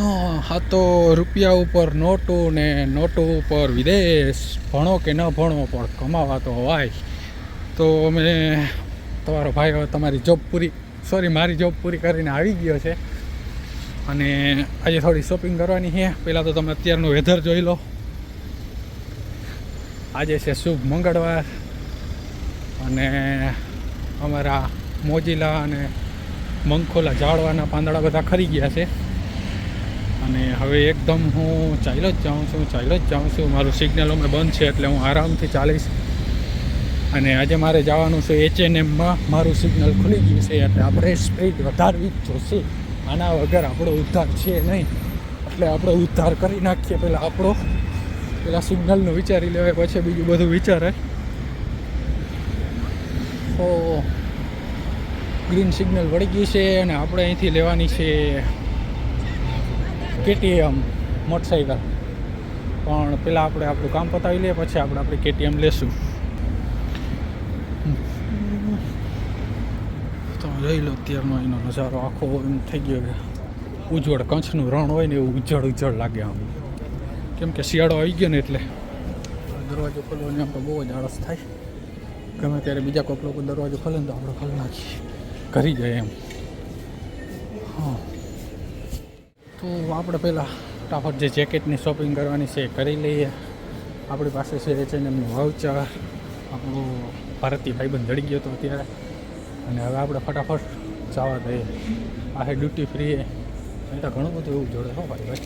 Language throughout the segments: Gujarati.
હા તો રૂપિયા ઉપર નોટું ને નોટું ઉપર વિદેશ, ભણો કે ન ભણો, પણ કમાવા તો હોય. તો અમે, તમારો ભાઈ હવે તમારી જોબ પૂરી સોરી મારી જોબ પૂરી કરીને આવી ગયો છે. અને આજે થોડી શોપિંગ કરવાની છે. પહેલાં તો તમે અત્યારનું વેધર જોઈ લો. આજે છે શુભ મંગળવાર. અને અમારા મોજીલા અને મંખોલા ઝાડવાના પાંદડા બધા ખરી ગયા છે. અને હવે એકદમ હું ચાલ્યો જ જાઉં છું, ચાલ્યો જ જાઉં છું. મારું સિગ્નલ અમે બંધ છે એટલે હું આરામથી ચાલીશ. અને આજે મારે જવાનું છે એચએનએમમાં મારું સિગ્નલ ખુલી ગયું છે એટલે આપણે સ્પીડ વધારવી જ જોશે. આના વગર આપણો ઉદ્ધાર છે નહીં. એટલે આપણે ઉદ્ધાર કરી નાખીએ પહેલાં આપણો. પેલા સિગ્નલનું વિચારી લેવાય, પછી બીજું બધું વિચારે. તો ગ્રીન સિગ્નલ વળી ગયું છે અને આપણે અહીંથી લેવાની છે કેટીએમ મોટરસાઇકલ પણ પહેલાં આપણે આપણું કામ પતાવી લઈએ પછી આપણે આપણી કેટીએમ લેશું. તમે જોઈ લો અત્યારનો એનો નજારો આખો એમ થઈ ગયો કે ઉજ્જવળ કચ્છનું રણ હોય ને એવું ઉજ્જળ ઉજ્જળ લાગે આમ. કેમ કે શિયાળો આવી ગયો ને એટલે દરવાજો ખોલવાની તો બહુ જ આળસ થાય. ગમે ત્યારે બીજા કોઈક લોકો દરવાજો ખોલે ને તો આપણે ખોલી નાખીએ. કરી જાય એમ. હા. તો આપણે પહેલાં ફટાફટ જે જેકેટની શોપિંગ કરવાની છે એ કરી લઈએ. આપણી પાસે છે છે ને એમનું વાઉચર આપણો ભારતીય ભાઈબંધ જડી ગયો હતો અત્યારે. અને હવે આપણે ફટાફટ જવા દઈએ. આ ડ્યુટી ફ્રી અહીં તો ઘણું બધું એવું જોડે હો ભાઈ ભાઈ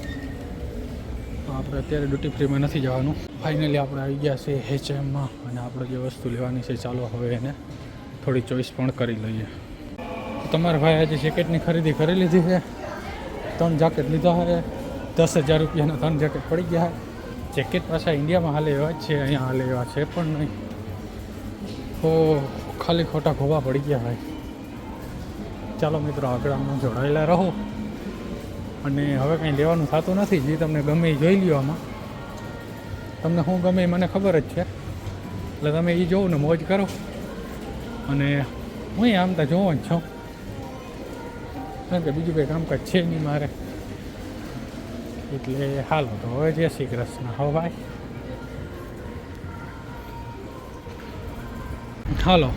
આપણે અત્યારે ડ્યુટી ફ્રીમાં નથી જવાનું. ફાઇનલી આપણે આવી ગયા છે એચએમમાં અને આપણે જે વસ્તુ લેવાની છે ચાલો હવે એને થોડી ચોઈસ પણ કરી લઈએ. તમારા ભાઈ આજે જેકેટની ખરીદી કરી લીધી છે? ત્રણ જેકેટ લીધા છે દસ હજાર રૂપિયાના ત્રણ જેકેટ પડી ગયા જેકેટ પાછા ઇન્ડિયામાં હાલે એવા જ છે, અહીંયા હાલે એવા છે પણ નહીં. તો ખાલી ખોટા ખોવા પડી ગયા ભાઈ ચાલો મિત્રો, આગળ આમાં જોડાયેલા રહો. અને હવે કંઈ લેવાનું થતું નથી, જે તમને ગમે એ જોઈ લ્યો આમાં. તમને શું ગમે એ મને ખબર જ છે. એટલે તમે એ જોવો ને મોજ કરો. અને હું આમ તો જોવો જ છું. કારણ કે બીજું કંઈ કામકાજ છે નહીં મારે. એટલે હાલો તો હવે જય શ્રી કૃષ્ણ. હો ભાઈ. હાલો.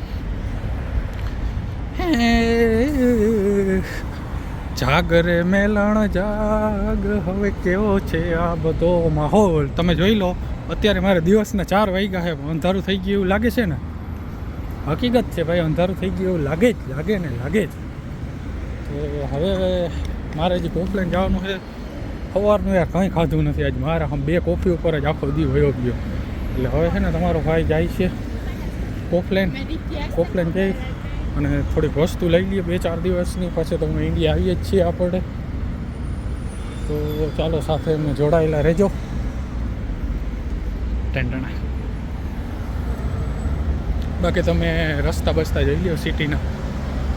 જાગરે મેલણ જાગ. હવે કેવો છે આ બધો માહોલ? તમે જોઈ લો, અત્યારે મારે દિવસના ચાર વાગ્યા છે અંધારું થઈ ગયું એવું લાગે છે ને? હકીકત છે ભાઈ, અંધારું થઈ ગયું એવું લાગે જ, લાગે ને લાગે જ. હવે મારે જે કોફલાઈન જવાનું છે, સવારનું યાર કંઈ ખાધું નથી આજ. મારે આમ બે કોફી ઉપર જ આખો દી વયો ગયો. એટલે હવે છે ને તમારો ભાઈ જાય છે. કોફલાઈન કોફલાઈન જઈ અને થોડીક વસ્તુ લઈ લઈએ બે ચાર દિવસની. પછી તો અમે ઇન્ડિયા આવીએ જ છીએ આપણે. તો ચાલો સાથે અમે જોડાયેલા રહેજો. ટેન્ટણા બાકી તમે રસ્તા બસતા જઈ લો સિટીના.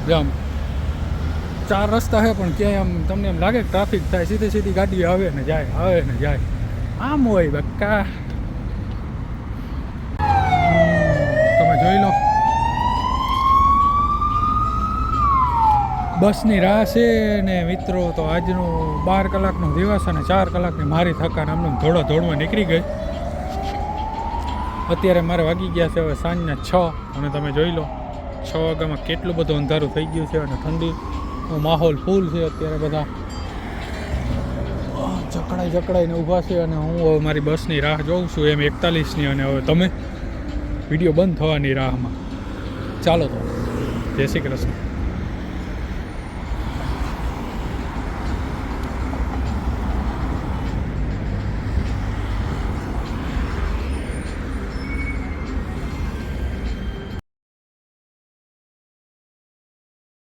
જામ ચાર રસ્તા છે, પણ ક્યાંય આમ તમને એમ લાગે ટ્રાફિક થાય, સીધી સીધી ગાડી આવે ને જાય, આવે ને જાય. આમ હોય બક્કા તમે જોઈ લો. બસની રાહ છે ને મિત્રો, તો આજનો બાર કલાકનો દિવસ અને ચાર કલાકની મારી થકાન આમને ધોળો ધોળમાં નીકળી ગઈ. અત્યારે મારે વાગી ગયા છે હવે સાંજના છ, અને તમે જોઈ લો, છ વાગ્યામાં કેટલું બધું અંધારું થઈ ગયું છે અને ઠંડીનો માહોલ ફૂલ છે અત્યારે બધા. જકડાઈ જકડાઈને ઊભા છે અને હું હવે મારી બસની રાહ જોઉં છું, એમ એકતાલીસની અને હવે તમે વીડિયો બંધ થવાની રાહમાં. ચાલો તો. જય શ્રી કૃષ્ણ.